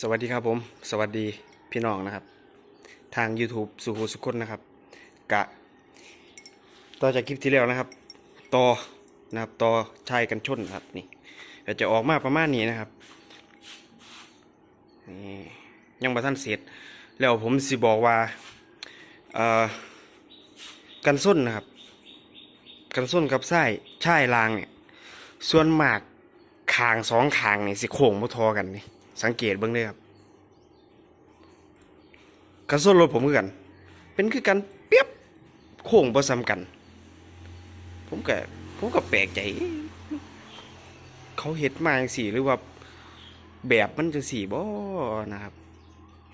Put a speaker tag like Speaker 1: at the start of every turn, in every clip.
Speaker 1: สวัสดีครับผม สวัสดีพี่น้องนะครับ ทาง YouTube สุขุสุคนนะครับ กะ ต่อจากคลิปที่แล้วนะครับ ต่อนะครับต่อชายกันชนนะครับนี่ก็จะออกมาประมาณนี้นะครับนี่ยังบ่ทันเสร็จ แล้วผมสิบอกว่าเอ่อกันส้นนะครับ กันส้นกับไส้ชายรางเนี่ยส่วนมากคางสองคางนี่สิโค้งบ่ทอกันนี่ สังเกตเบิ่งเลยครับกันส้นรถผมคือกัน เป็นคือกันเปียบโค้งบ่ซ้ำกัน ผมก็ผมก็แปลกใจ เขาเฮ็ดมาจังซี่หรือว่าแบบมันจังซี่บ่นะครับ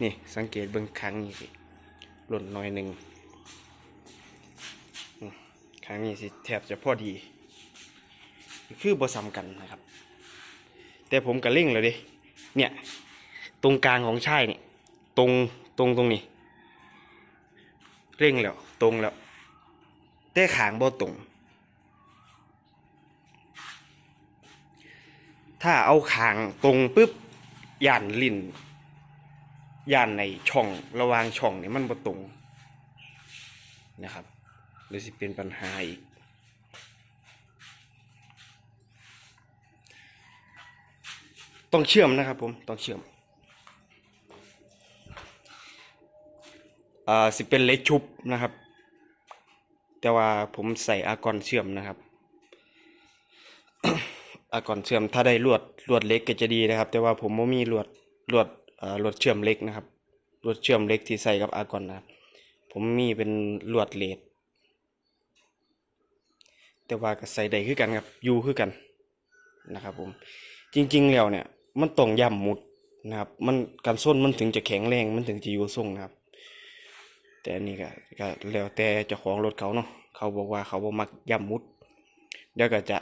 Speaker 1: นี่สังเกตเบิ่งครั้งนี้สิหล่นหน้อยหนึ่งครั้งนี้สิแทบจะพอดี คือบ่ซ้ำกันนะครับ แต่ผมก็เล่งเลยดิ เนี่ย ตรงกลางของช่ายเนี่ย ตรงตรงตรงนี้ เร่งแล้ว ตรงแล้วแต่ขางบ่ตรง ถ้าเอาขางตรงปุ๊บย่านลิ้นย่านในช่องระหว่างช่องเนี่ยมันบ่ตรงนะครับเลยสิเป็นปัญหาอีก ต้องเชื่อมนะครับผมต้องเชื่อมอ่าสิเป็นเล็กชุบนะครับ แต่ว่าผมใส่อากอนเชื่อมนะครับ อากอนเชื่อมถ้าได้ลวดลวดเล็กก็จะดีนะครับ แต่ว่าผมไม่มีลวดลวดอ่าลวดเชื่อมเล็กนะครับลวดเชื่อมเล็กที่ใส่กับอากอนนะครับ ผมมีเป็นลวดเลดแต่ว่าก็ใส่ได้คือกันครับยูคือกันนะครับผมจริงๆแล้วเนี่ย มันต้องย่ำหมุดนะครับ มันการส้นมันถึงจะแข็งแรงมันถึงจะอยู่ทรงนะครับ แต่อันนี้ก็ก็แล้วแต่เจ้าของรถเขาเนาะเขาบอกว่าเขาบ่มักย่ำมุดเดี๋ยวก็จะ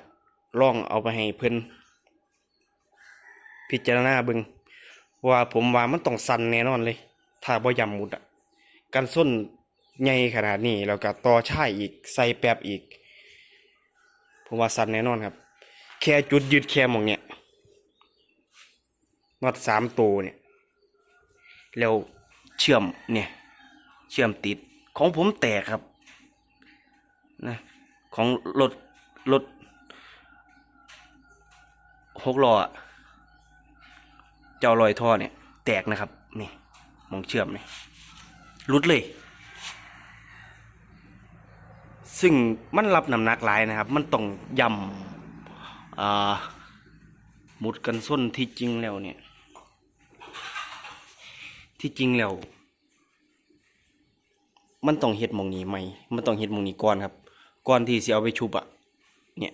Speaker 1: ลองเอาไปให้เพิ่อนพิจารณาเบิ่งว่าผมว่ามันต้องสั่นแน่นอนเลย ถ้าบ่ย่ำหมุดอะการส้นใหญ่ขนาดนี้แล้วก็ต่อช่ายอีกใส่แป๊บอีก ผมว่าสั่นแน่นอนครับ แค่จุดยึดแค่หมองเนี่ย น็อตสามตัวเนี่ย แล้วเชื่อมเนี่ย เชื่อมติดของผมแตกครับนะของรถรถหกล้อเจ้าลอยท่อเนี่ย แตกนะครับ นี่มองเชื่อมนี่รุดเลย ซึ่งมันรับน้ำหนักหลายนะครับ มันต้องยำมุดกันส้นที่จริงแล้วเนี่ย ที่จริงแล้ว มันต้องเฮ็ดมองนี้ใหม่มันต้องเฮ็ดมองนี้ก่อนครับ ก่อนที่สิเอาไปชุบอะเนี่ย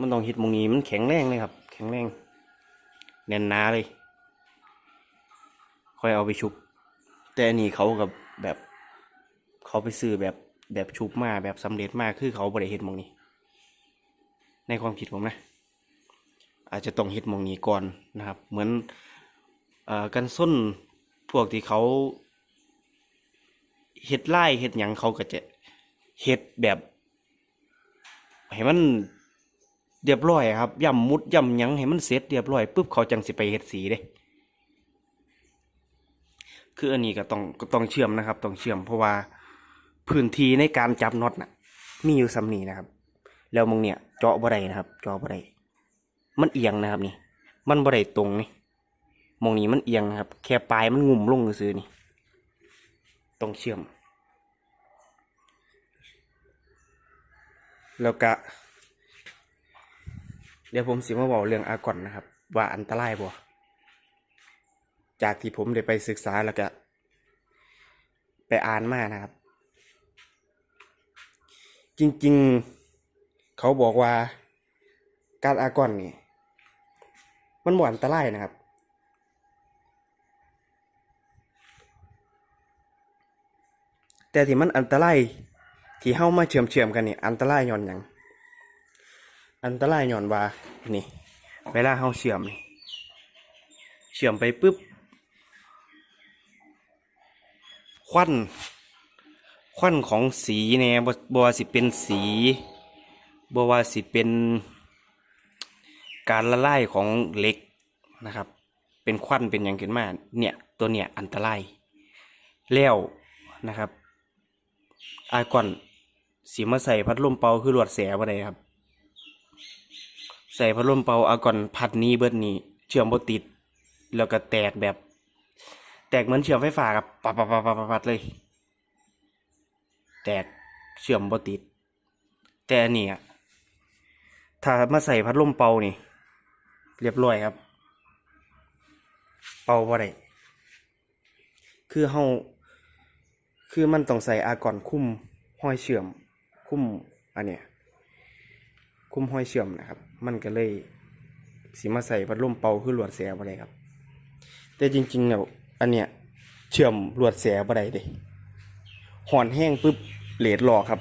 Speaker 1: มันต้องเฮ็ดมองนี้มันแข็งแรงเลยครับ แข็งแรงแน่นหนาเลย ค่อยเอาไปชุบ แต่อันนี้เขากับแบบ เขาไปซื้อแบบแบบชุบมาแบบสำเร็จมากคือเขาบริเฮ็ดมองนี้ ในความคิดผมนะ อาจจะต้องเฮ็ดมองนี้ก่อนนะครับ เหมือนอกันส้น วกที่เขาเฮ็ดไล่เฮ็ดหยังเขาก็จะเฮ็ดแบบให้มันเรียบร้อยครับย่ำมุดย่ำหยังให้มันเสร็จเรียบร้อยปุ๊บเขาจังสิไปเฮ็ดสีเด้คืออันนี้ก็ต้องก็ต้องเชื่อมนะครับ ต้องเชื่อมเพราะว่าพื้นที่ในการจับน็อตน่ะ มีอยู่สำนีนะครับ แล้วมึงเนี่ยเจาะบ่ได้นะครับ เจาะบ่ได้มันเอียงนะครับนี่ มันบ่ได้ตรงนี่ มองนี้มันเอียงครับ แค่ปลายมันงุ่มลงซื่อนี่ต้องเชื่อม แล้วก็เดี๋ยวผมสิมาบอกเรื่องอากอนนะครับ ว่าอันตรายบ่จากที่ผมได้ไปศึกษาแล้วก็ไปอ่านมานะครับ จริงๆ เขาบอกว่าการอากอนนี่มันบ่อันตรายนะครับ แต่ที่มันอันตรายที่เฮามาเชื่อมเชื่อมๆกันนี่อันตรายย้อนหยังอันตรายย้อนว่านี่ เวลาเฮาเชื่อมนี่เชื่อมไปปุ๊บควันควันของสีเนี่ยบ่บ่ว่าสิเป็นสีบ่ว่าสิเป็นการละลายของเหล็กนะครับ เป็นควันเป็นหยังขึ้นมาเนี่ยตัวเนี่ยอันตรายแล้วนะครับ อาก่อนสีมาใส่พัดลมเป่าคือหลวดแสบ่ได้ครับ ใส่พัดลมเป่าอาก่อนพัดนี้เบิดนี้เชื่อมบ่ติด แล้วก็แตกแบบ แตกเหมือนเชื่อมไฟฟ้าครับปับปับปับปับปับเลย แตกเชื่อมบ่ติด แต่อันนี้อะถ้ามาใส่พัดลมเป่านี่ เรียบร้อยครับ เป่าบ่ได้คือเฮา คือมันต้องใส่อากอนคุ้มห้อยเชื่อม คุ้มอันเนี้ยคุ้มห้อยเชื่อมนะครับ มันก็เลยสิมาใส่พัดลมเป่าคือหลวดแสบ่ได้ครับ แต่จริงๆแล้วอันเนี้ยเชื่อมหลวดแสบ่ได้เด้หอนแห้งปุ๊บเลดหลอกครับ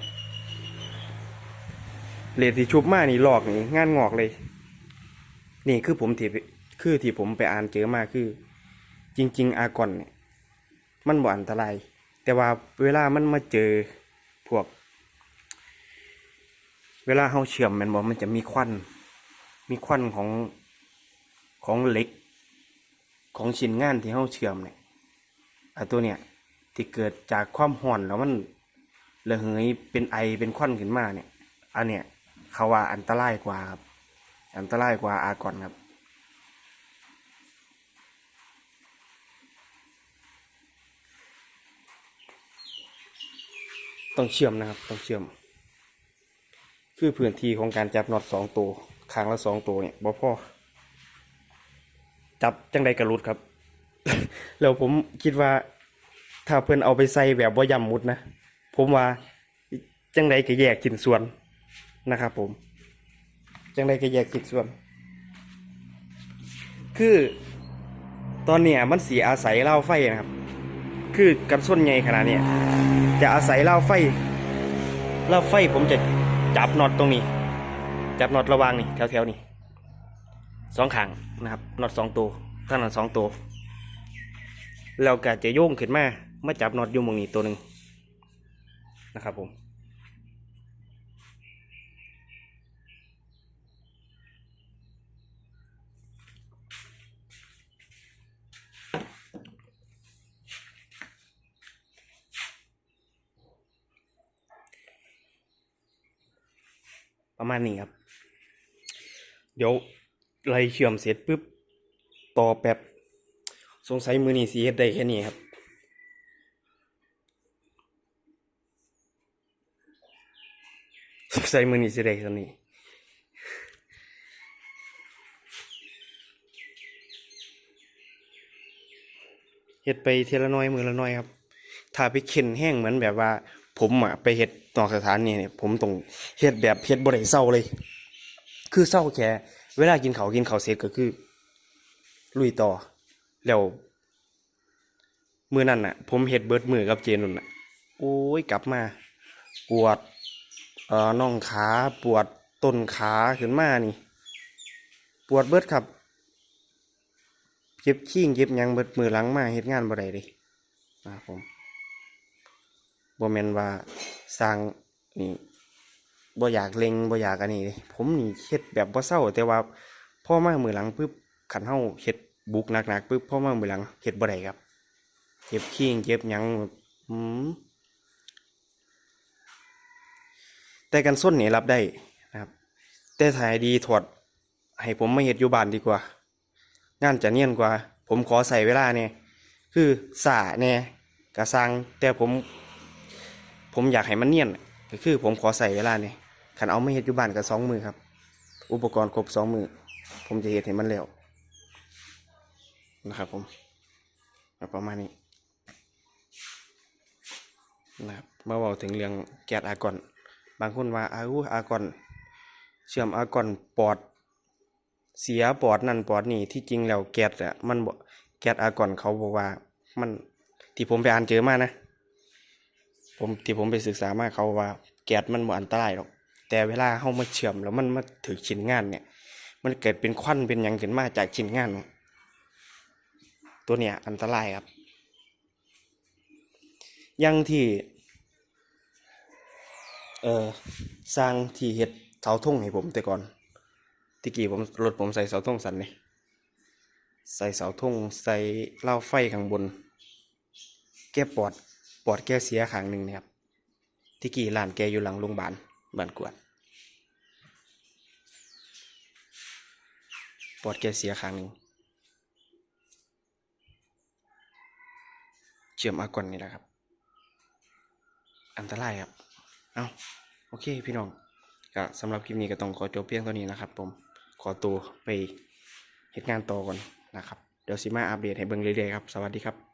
Speaker 1: เลดที่ชุบมานี่หลอกนี่งานงอกเลย นี่คือผมที่คือที่ผมไปอ่านเจอมาคือ จริง ๆ อากอนเนี่ยมันบ่อันตราย แต่ว่าเวลามันมาเจอพวก เวลาเฮาเชื่อมมันบอกมันจะมีควัน มีควันของของเหล็ก ของชิ้นงานที่เฮาเชื่อมเนี่ยไอ้ตัวเนี่ยที่เกิดจากความห่อนแล้วมันระเหยเป็นไอเป็นควันขึ้นมาเนี่ย อันเนี้ยเขาว่าอันตรายกว่าครับ อันตรายกว่าอากอนครับ ต้องเชื่อมนะครับ ต้องเชื่อม คือพื้นที่ของการจับน็อตสองตัวครั้งละสองตัวเนี่ยบ่พอจับจังใดกระลุดครับ แล้วผมคิดว่า ถ้าเพื่อนเอาไปใส่แบบว่าย่ำมุดนะ ผมว่าจังใดก็แยกชิ้นส่วนนะครับผม จังใดก็แยกชิ้นส่วน คือตอนเนี้ยมันสีอาศัยเล่าไฟนะครับ คือกันส้นใหญ่ขนาดเนี้ย จะอาศัยเหล่าไฟเหล่าไฟผมจะจับน็อตตรงนี้ จับน็อตระวางนี่แถวๆนี่สองขางนะครับน็อตสองตัวข้างนั้นสองตัวแล้วก็จะโยงขึ้นมามาจับน็อตอยู่หมงนี้ตัวหนึ่งนะครับผม ประมาณนี้ครับ เดี๋ยวไล่เชื่อมเสร็จปุ๊บต่อแป๊บสงสัยมือนี้สีเฮ็ดได้แค่นี้ครับสงสัยมือนี้สิได้เท่นี้เฮ็ดไปเทละน้อยมือละน้อยครับ ถ้าไปเข็นแห้งเหมือนแบบว่า ผมอะไปเฮ็ดนอกสถานนี่เนี่ยผมต้องเฮ็ดแบบเฮ็ดบ่ได้เศร้าเลย คือเศร้าแค่เวลากินข้าวกินข้าวเสร็จก็คือ ลุยต่อ แล้วมื้อนั้นน่ะ ผมเฮ็ดเบิดมือกับเจนุ่นน่ะ โอ้ยกลับมา ปวด เอ่อน่องขาปวดต้นขาขึ้นมานี่ ปวดเบิดครับเจ็บขี้งเจ็บยังเบิดมือหลังมาเฮ็ดงานบ่ได้เลยนะครับผม บ่แม่นว่าสร้างนี่บ่อยากเล็งบ่อยากอันนี้ผมนี่เฮ็ดแบบบ่เศร้า แต่ว่าพ่อมามือหลังปุ๊บคันเฮาเฮ็ดบุกหนักๆปุ๊บพ่อมามือหลังเฮ็ดบ่ได้ครับเจ็บขี้งเจ็บหยังอืมแต่กันส้นนี่รับได้นะครับ แต่ถ่ายดีถอดให้ผมไมาเฮ็ดอยู่บ้านดีกว่า งานจะเนียนกว่า ผมขอใส่เวลาเนี่ยคือสาเนี่ยกระซังแต่ผม ผมอยากให้มันเนียนก็คือผมขอใส่เวลาเนี่ยขันเอาไม่เฮ็ดอยู่บ้านกับสองมือครับ อุปกรณ์ครบสองมือ ผมจะเฮ็ดให้มันแล้วนะครับ ผมประมาณนี้นะครับมาบอกถึงเรื่องแก๊สอากอนบางคนว่าอาวุอากอนเชื่อมอากอนปอด เสียปอดนั่นปอดนี่ที่จริงแล้วแก๊สอะมันแก๊สอากอนเขาบอกว่ามันที่ผมไปอ่านเจอมานะ ผมที่ผมไปศึกษามาเขาว่า แก๊สมันบ่อันตรายหรอก แต่เวลาเฮามาเชื่อมแล้วมันมาถึงชิ้นงานเนี่ย มันเกิดเป็นควันเป็นยังขึ้นมาจากชิ้นงาน ตัวเนี้ยอันตรายครับยังที่เออสร้างที่เฮ็ดเสาธงให้ผมแต่ก่อนที่กี้ผมรถผมใส่เสาธงสันนี่ใส่เสาธงใส่เหล้าไฟข้างบน แก้ปอด ปอดแกเสียข้างหนึ่งนะครับ ที่กี่ร้านแกอยู่หลังโรงพยาบาลบ้านกวด ปอดแกเสียข้างหนึ่งเชื่อมอากอนนี่แหละครับ อันตรายครับ เอาโอเคพี่น้องก็สำหรับคลิปนี้ก็ต้องขอจบเพียงเท่านี้นะครับ ผมขอตัวไปเหตุงานต่อก่อนนะครับ เดี๋ยวสิมาอัปเดตให้เบิ่งเรื่อยๆครับ สวัสดีครับ